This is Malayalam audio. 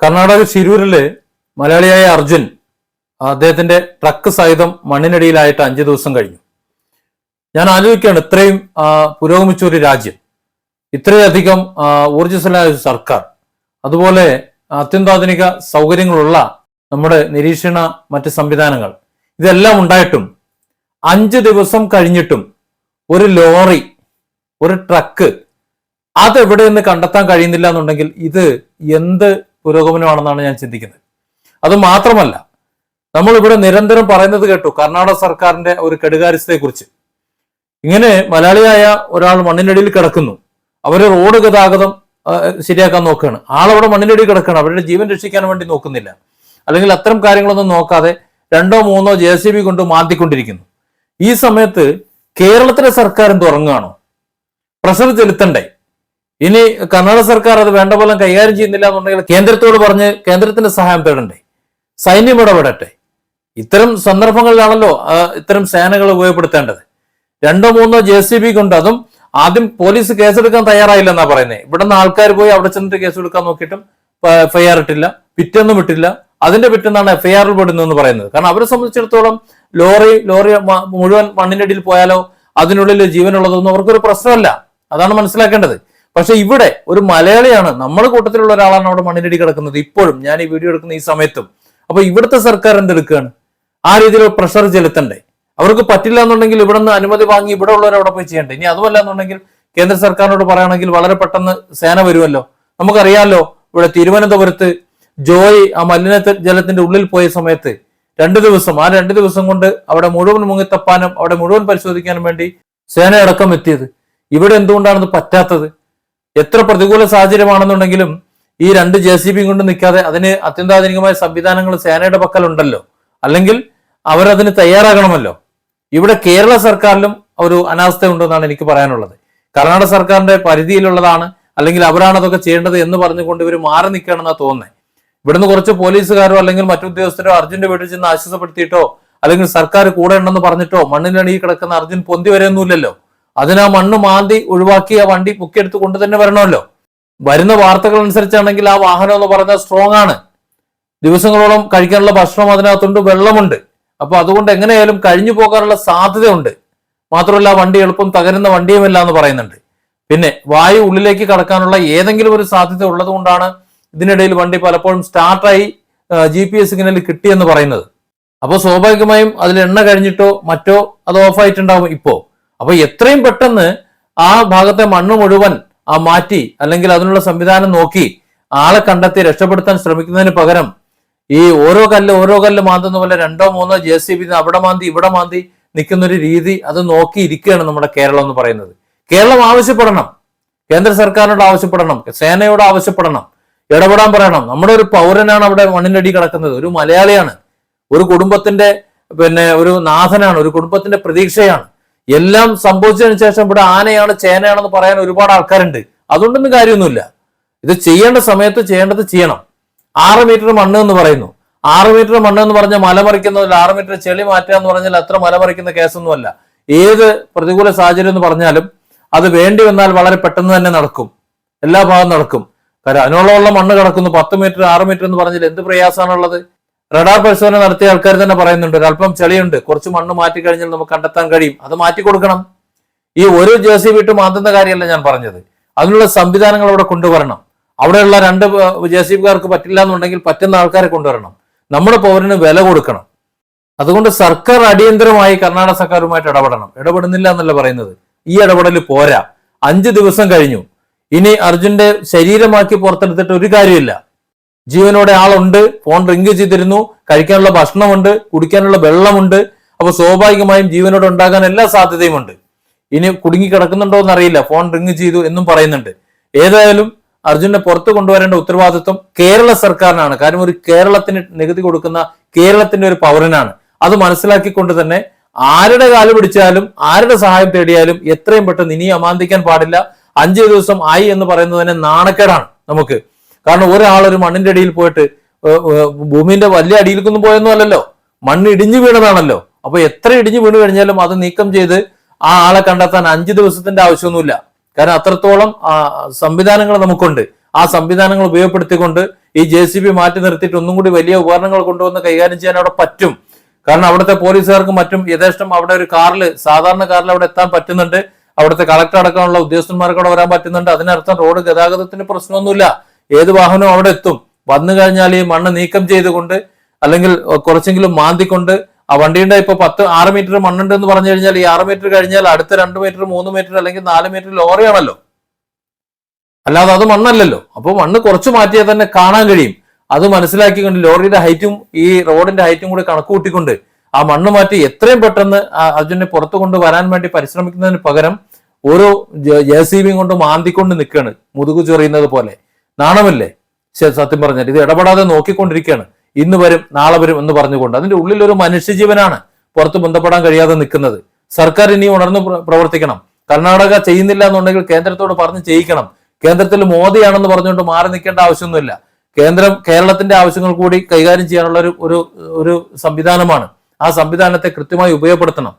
കർണാടക ശിരൂരിൽ മലയാളിയായ അർജുൻ അദ്ദേഹത്തിന്റെ ട്രക്ക് സഹിതം മണ്ണിനടിയിലായിട്ട് അഞ്ചു ദിവസം കഴിഞ്ഞു. ഞാൻ ആലോചിക്കുകയാണ് ഇത്രയും പുരോഗമിച്ച ഒരു രാജ്യം ഇത്രയധികം ഊർജസ്വലായ ഒരു സർക്കാർ അതുപോലെ അത്യന്താധുനിക സൗകര്യങ്ങളുള്ള നമ്മുടെ നിരീക്ഷണ മറ്റ് സംവിധാനങ്ങൾ ഇതെല്ലാം ഉണ്ടായിട്ടും അഞ്ച് ദിവസം കഴിഞ്ഞിട്ടും ഒരു ലോറി ഒരു ട്രക്ക് അതെവിടെ നിന്ന് കണ്ടെത്താൻ കഴിയുന്നില്ല എന്നുണ്ടെങ്കിൽ ഇത് എന്ത് പുരോഗമനമാണെന്നാണ് ഞാൻ ചിന്തിക്കുന്നത്. അത് മാത്രമല്ല നമ്മൾ ഇവിടെ നിരന്തരം പറയുന്നത് കേട്ടു കർണാടക സർക്കാരിന്റെ ഒരു കെടുകാര്യസ്ഥയെ കുറിച്ച് ഇങ്ങനെ മലയാളിയായ ഒരാൾ മണ്ണിനടിയിൽ കിടക്കുന്നു. അവരെ റോഡ് ഗതാഗതം ശരിയാക്കാൻ നോക്കുകയാണ്. ആളവിടെ മണ്ണിനടിയിൽ കിടക്കുകയാണ് അവരുടെ ജീവൻ രക്ഷിക്കാൻ വേണ്ടി നോക്കുന്നില്ല. അല്ലെങ്കിൽ അത്തരം കാര്യങ്ങളൊന്നും നോക്കാതെ രണ്ടോ മൂന്നോ ജെ സി ബി കൊണ്ട് മാന്തിക്കൊണ്ടിരിക്കുന്നു. ഈ സമയത്ത് കേരളത്തിലെ സർക്കാരും തുറങ്ങുകയാണോ പ്രഷർ ചെലുത്തണ്ടേ. ഇനി കർണാടക സർക്കാർ അത് വേണ്ട പോലെ കൈകാര്യം ചെയ്യുന്നില്ല എന്നുണ്ടെങ്കിൽ കേന്ദ്രത്തോട് പറഞ്ഞ് കേന്ദ്രത്തിന്റെ സഹായം തേടണ്ടേ? സൈന്യം ഇടപെടട്ടെ. ഇത്തരം സന്ദർഭങ്ങളിലാണല്ലോ ഇത്തരം സേനകൾ ഉപയോഗപ്പെടുത്തേണ്ടത്. രണ്ടോ മൂന്നോ ജെ സി ബി കൊണ്ട് അതും ആദ്യം പോലീസ് കേസെടുക്കാൻ തയ്യാറായില്ലെന്നാ പറയുന്നത് ഇവിടുന്ന് ആൾക്കാർ പോയി അവിടെ ചെന്നിട്ട് കേസ് എടുക്കാൻ നോക്കിയിട്ടും എഫ്ഐആർ ഇട്ടില്ല പിറ്റൊന്നും ഇട്ടില്ല. അതിന്റെ പിറ്റെന്നാണ് എഫ്ഐആറിൽ പെടുന്നതെന്ന് പറയുന്നത്. കാരണം അവരെ സംബന്ധിച്ചിടത്തോളം ലോറി ലോറി മുഴുവൻ മണ്ണിന്റെ പോയാലോ അതിനുള്ളിൽ ജീവനുള്ളതൊന്നും അവർക്കൊരു പ്രശ്നമല്ല. അതാണ് മനസ്സിലാക്കേണ്ടത്. പക്ഷെ ഇവിടെ ഒരു മലയാളിയാണ്. നമ്മുടെ കൂട്ടത്തിലുള്ള ഒരാളാണ് അവിടെ മണ്ണിനടി കിടക്കുന്നത്. ഇപ്പോഴും ഞാൻ ഈ വീഡിയോ എടുക്കുന്ന ഈ സമയത്തും. അപ്പൊ ഇവിടുത്തെ സർക്കാർ എന്തെടുക്കുകയാണ് ആ രീതിയിൽ പ്രഷർ ചെലുത്തണ്ടേ. അവർക്ക് പറ്റില്ല എന്നുണ്ടെങ്കിൽ ഇവിടെ നിന്ന് അനുമതി വാങ്ങി ഇവിടെ ഉള്ളവർ അവിടെ പോയി ചെയ്യണ്ടേ? ഇനി അതുമല്ല എന്നുണ്ടെങ്കിൽ കേന്ദ്ര സർക്കാരിനോട് പറയുകയാണെങ്കിൽ വളരെ പെട്ടെന്ന് സേന വരുമല്ലോ. നമുക്കറിയാമല്ലോ ഇവിടെ തിരുവനന്തപുരത്ത് ജോയ് ആ മലിന ജലത്തിന്റെ ഉള്ളിൽ പോയ സമയത്ത് രണ്ടു ദിവസം ആ രണ്ടു ദിവസം കൊണ്ട് അവിടെ മുഴുവൻ മുങ്ങിത്തപ്പാനും അവിടെ മുഴുവൻ പരിശോധിക്കാനും വേണ്ടി സേന അടക്കം എത്തിയത്. ഇവിടെ എന്തുകൊണ്ടാണ് പറ്റാത്തത്? എത്ര പ്രതികൂല സാഹചര്യമാണെന്നുണ്ടെങ്കിലും ഈ രണ്ട് ജെ സി ബി കൊണ്ട് നിൽക്കാതെ അതിന് അത്യന്താധുനികമായ സംവിധാനങ്ങൾ സേനയുടെ പക്കലുണ്ടല്ലോ. അല്ലെങ്കിൽ അവരതിന് തയ്യാറാകണമല്ലോ. ഇവിടെ കേരള സർക്കാരിലും ഒരു അനാസ്ഥ ഉണ്ടെന്നാണ് എനിക്ക് പറയാനുള്ളത്. കർണാടക സർക്കാരിന്റെ പരിധിയിലുള്ളതാണ് അല്ലെങ്കിൽ അവരാണ് അതൊക്കെ ചെയ്യേണ്ടത് എന്ന് പറഞ്ഞുകൊണ്ട് ഇവർ മാറി നിൽക്കുകയാണെന്നാണ് തോന്നുന്നത് ഇവിടുന്ന് കുറച്ച് പോലീസുകാരോ അല്ലെങ്കിൽ മറ്റു ഉദ്യോഗസ്ഥരോ അർജുന്റെ വീട്ടിൽ ചെന്ന് ആശ്വാസപ്പെടുത്തിയിട്ടോ അല്ലെങ്കിൽ സർക്കാർ കൂടെ ഉണ്ടെന്ന് പറഞ്ഞിട്ടോ മണ്ണിനടിയിൽ കിടക്കുന്ന അർജുൻ പൊന്തി വരെയൊന്നുമില്ലല്ലോ. അതിന് മണ്ണ് മാന്തി ഒഴിവാക്കി ആ വണ്ടി പൊക്കിയെടുത്ത് കൊണ്ട് തന്നെ വരണമല്ലോ. വരുന്ന വാർത്തകൾ അനുസരിച്ചാണെങ്കിൽ ആ വാഹനം എന്ന് പറഞ്ഞാൽ സ്ട്രോങ് ആണ്. ദിവസങ്ങളോളം കഴിക്കാനുള്ള ഭക്ഷണം അതിനകത്തുണ്ട് വെള്ളമുണ്ട്. അപ്പൊ അതുകൊണ്ട് എങ്ങനെയായാലും കഴിഞ്ഞു പോകാനുള്ള സാധ്യതയുണ്ട്. മാത്രമല്ല വണ്ടി എളുപ്പം തകരുന്ന വണ്ടിയുമല്ല എന്ന് പറയുന്നുണ്ട്. പിന്നെ വായു ഉള്ളിലേക്ക് കടക്കാനുള്ള ഏതെങ്കിലും ഒരു സാധ്യത ഉള്ളത് കൊണ്ടാണ് ഇതിനിടയിൽ വണ്ടി പലപ്പോഴും സ്റ്റാർട്ടായി ജി പി എസ് സിഗ്നൽ കിട്ടിയെന്ന് പറയുന്നത്. അപ്പോൾ സ്വാഭാവികമായും അതിൽ എണ്ണ കഴിഞ്ഞിട്ടോ മറ്റോ അത് ഓഫായിട്ടുണ്ടാവും ഇപ്പോ. അപ്പൊ എത്രയും പെട്ടെന്ന് ആ ഭാഗത്തെ മണ്ണ് മുഴുവൻ ആ മാറ്റി അല്ലെങ്കിൽ അതിനുള്ള സംവിധാനം നോക്കി ആളെ കണ്ടെത്തി രക്ഷപ്പെടുത്താൻ ശ്രമിക്കുന്നതിന് പകരം ഈ ഓരോ കല്ല് ഓരോ കല്ല് മാന്തുന്ന പോലെ രണ്ടോ മൂന്നോ ജെ സി ബി അവിടെ മാന്തി ഇവിടെ മാന്തി നിൽക്കുന്ന ഒരു രീതി അത് നോക്കി ഇരിക്കുകയാണ് നമ്മുടെ കേരളം എന്ന് പറയുന്നത്. കേരളം ആവശ്യപ്പെടണം. കേന്ദ്ര സർക്കാരിനോട് ആവശ്യപ്പെടണം. സേനയോട് ആവശ്യപ്പെടണം. ഇടപെടാൻ പറയണം. നമ്മുടെ ഒരു പൗരനാണ് അവിടെ മണ്ണിനടി കിടക്കുന്നത്. ഒരു മലയാളിയാണ്. ഒരു കുടുംബത്തിന്റെ പിന്നെ ഒരു നാഥനാണ്. ഒരു കുടുംബത്തിന്റെ പ്രതീക്ഷയാണ്. എല്ലാം സംഭവിച്ചതിന് ശേഷം ഇവിടെ ആനയാണ് ചേനയാണെന്ന് പറയാൻ ഒരുപാട് ആൾക്കാരുണ്ട്. അതുകൊണ്ടൊന്നും കാര്യമൊന്നുമില്ല. ഇത് ചെയ്യേണ്ട സമയത്ത് ചെയ്യേണ്ടത് ചെയ്യണം. ആറ് മീറ്റർ മണ്ണ് എന്ന് പറയുന്നു. ആറ് മീറ്റർ മണ്ണ് എന്ന് പറഞ്ഞാൽ മല മറിക്കുന്നതിൽ ആറ് മീറ്റർ ചെളി മാറ്റുക എന്ന് പറഞ്ഞാൽ അത്ര മലമറിക്കുന്ന കേസൊന്നുമല്ല. ഏത് പ്രതികൂല സാഹചര്യം എന്ന് പറഞ്ഞാലും അത് വേണ്ടി വന്നാൽ വളരെ പെട്ടെന്ന് തന്നെ നടക്കും. എല്ലാ ഭാഗം നടക്കും. കാരണം അതിനോളമുള്ള മണ്ണ് കിടക്കുന്നു. പത്ത് മീറ്റർ ആറ് മീറ്റർ എന്ന് പറഞ്ഞാൽ എന്ത് പ്രയാസമാണുള്ളത്? റഡാർ പരിശോധന നടത്തിയ ആൾക്കാർ തന്നെ പറയുന്നുണ്ട് ഒരല്പം ചെളിയുണ്ട് കുറച്ച് മണ്ണ് മാറ്റി കഴിഞ്ഞാൽ നമുക്ക് കണ്ടെത്താൻ കഴിയും. അത് മാറ്റി കൊടുക്കണം. ഈ ഒരു ജെ സി വിട്ട് മാറ്റുന്ന കാര്യമല്ല ഞാൻ പറഞ്ഞത്. അതിനുള്ള സംവിധാനങ്ങൾ അവിടെ കൊണ്ടുവരണം. അവിടെയുള്ള രണ്ട് ജെ സി ബിക്കാർക്ക് പറ്റില്ല എന്നുണ്ടെങ്കിൽ പറ്റുന്ന ആൾക്കാരെ കൊണ്ടുവരണം. നമ്മുടെ പൗരന് വില കൊടുക്കണം. അതുകൊണ്ട് സർക്കാർ അടിയന്തരമായി കർണാടക സർക്കാരുമായിട്ട് ഇടപെടണം. ഇടപെടുന്നില്ല എന്നല്ല പറയുന്നത്. ഈ ഇടപെടൽ പോരാ. അഞ്ച് ദിവസം കഴിഞ്ഞു. ഇനി അർജുന്റെ ശരീരമാക്കി പുറത്തെടുത്തിട്ട് ഒരു കാര്യമില്ല. ജീവനോടെ ആളുണ്ട് ഫോൺ റിങ് ചെയ്തിരുന്നു കഴിക്കാനുള്ള ഭക്ഷണമുണ്ട് കുടിക്കാനുള്ള വെള്ളമുണ്ട്. അപ്പൊ സ്വാഭാവികമായും ജീവനോട് ഉണ്ടാകാൻ എല്ലാ സാധ്യതയുമുണ്ട് ഇനി കുടുങ്ങി കിടക്കുന്നുണ്ടോ എന്നറിയില്ല. ഫോൺ റിങ് ചെയ്തു എന്നും പറയുന്നുണ്ട്. ഏതായാലും അർജുനെ പുറത്തു കൊണ്ടുവരേണ്ട ഉത്തരവാദിത്വം കേരള സർക്കാരിനാണ്. കാരണം ഒരു കേരളത്തിന് നികുതി കൊടുക്കുന്ന കേരളത്തിന്റെ ഒരു പൗരനാണ്. അത് മനസ്സിലാക്കിക്കൊണ്ട് തന്നെ ആരുടെ കാൽ പിടിച്ചാലും ആരുടെ സഹായം തേടിയാലും എത്രയും പെട്ടെന്ന് ഇനി അമാന്തിക്കാൻ പാടില്ല. അഞ്ചു ദിവസം ആയി എന്ന് പറയുന്നത് തന്നെ നാണക്കേടാണ് നമുക്ക്. കാരണം ഒരാൾ ഒരു മണ്ണിന്റെ അടിയിൽ പോയിട്ട് ഭൂമിന്റെ വലിയ അടിയിലേക്കൊന്നും പോയൊന്നും അല്ലല്ലോ. മണ്ണ് ഇടിഞ്ഞു വീണതാണല്ലോ. അപ്പൊ എത്ര ഇടിഞ്ഞു വീണ് കഴിഞ്ഞാലും അത് നീക്കം ചെയ്ത് ആ ആളെ കണ്ടെത്താൻ അഞ്ചു ദിവസത്തിന്റെ ആവശ്യമൊന്നുമില്ല. കാരണം അത്രത്തോളം സംവിധാനങ്ങൾ നമുക്കുണ്ട്. ആ സംവിധാനങ്ങൾ ഉപയോഗപ്പെടുത്തിക്കൊണ്ട് ഈ ജെ സി ബി മാറ്റി നിർത്തിയിട്ട് ഒന്നും കൂടി വലിയ ഉപകരണങ്ങൾ കൊണ്ടുവന്ന് കൈകാര്യം ചെയ്യാൻ അവിടെ പറ്റും. കാരണം അവിടുത്തെ പോലീസുകാർക്കും മറ്റും യഥേഷ്ടം അവിടെ ഒരു കാറിൽ സാധാരണ കാറിൽ അവിടെ എത്താൻ പറ്റുന്നുണ്ട്. അവിടുത്തെ കളക്ടർ അടക്കമുള്ള ഉദ്യോഗസ്ഥന്മാർക്ക് അവിടെ വരാൻ പറ്റുന്നുണ്ട്. അതിനർത്ഥം റോഡ് ഗതാഗതത്തിന് പ്രശ്നമൊന്നുമില്ല. ഏത് വാഹനവും അവിടെ എത്തും. വന്നു കഴിഞ്ഞാൽ ഈ മണ്ണ് നീക്കം ചെയ്തുകൊണ്ട് അല്ലെങ്കിൽ കുറച്ചെങ്കിലും മാന്തിക്കൊണ്ട് ആ വണ്ടിയുടെ ഇപ്പൊ പത്ത് ആറ് മീറ്റർ മണ്ണുണ്ട് എന്ന് പറഞ്ഞു കഴിഞ്ഞാൽ ഈ ആറ് മീറ്റർ കഴിഞ്ഞാൽ അടുത്ത രണ്ട് മീറ്റർ മൂന്ന് മീറ്റർ അല്ലെങ്കിൽ നാല് മീറ്റർ ലോറിയാണല്ലോ. അല്ലാതെ അത് മണ്ണല്ലല്ലോ. അപ്പോൾ മണ്ണ് കുറച്ച് മാറ്റിയാൽ തന്നെ കാണാൻ കഴിയും. അത് മനസ്സിലാക്കിക്കൊണ്ട് ലോറിയുടെ ഹൈറ്റും ഈ റോഡിന്റെ ഹൈറ്റും കൂടി കണക്ക് കൂട്ടിക്കൊണ്ട് ആ മണ്ണ് മാറ്റി എത്രയും പെട്ടെന്ന് അർജുനെ പുറത്തു കൊണ്ട് വരാൻ വേണ്ടി പരിശ്രമിക്കുന്നതിന് പകരം ഓരോ ജെ സി ബിയും കൊണ്ട് മാന്തിക്കൊണ്ട് നിൽക്കുകയാണ്. മുതുകു ചെറിയുന്നത് പോലെ. നാണമില്ലേ? സത്യം പറഞ്ഞാൽ ഇത് ഇടപെടാതെ നോക്കിക്കൊണ്ടിരിക്കുകയാണ്. ഇന്ന് വരും നാളെ വരും എന്ന് പറഞ്ഞുകൊണ്ട് അതിന്റെ ഉള്ളിൽ ഒരു മനുഷ്യജീവനാണ് പുറത്ത് ബന്ധപ്പെടാൻ കഴിയാതെ നിൽക്കുന്നത്. സർക്കാർ ഇനി ഉണർന്ന് പ്രവർത്തിക്കണം. കർണാടക ചെയ്യുന്നില്ല എന്നുണ്ടെങ്കിൽ കേന്ദ്രത്തോട് പറഞ്ഞ് ചെയ്യിക്കണം. കേന്ദ്രത്തിൽ മോദിയാണെന്ന് പറഞ്ഞുകൊണ്ട് മാറി നിൽക്കേണ്ട ആവശ്യമൊന്നുമില്ല. കേന്ദ്രം കേരളത്തിന്റെ ആവശ്യങ്ങൾ കൂടി കൈകാര്യം ചെയ്യാനുള്ള ഒരു ഒരു സംവിധാനമാണ്. ആ സംവിധാനത്തെ കൃത്യമായി ഉപയോഗപ്പെടുത്തണം.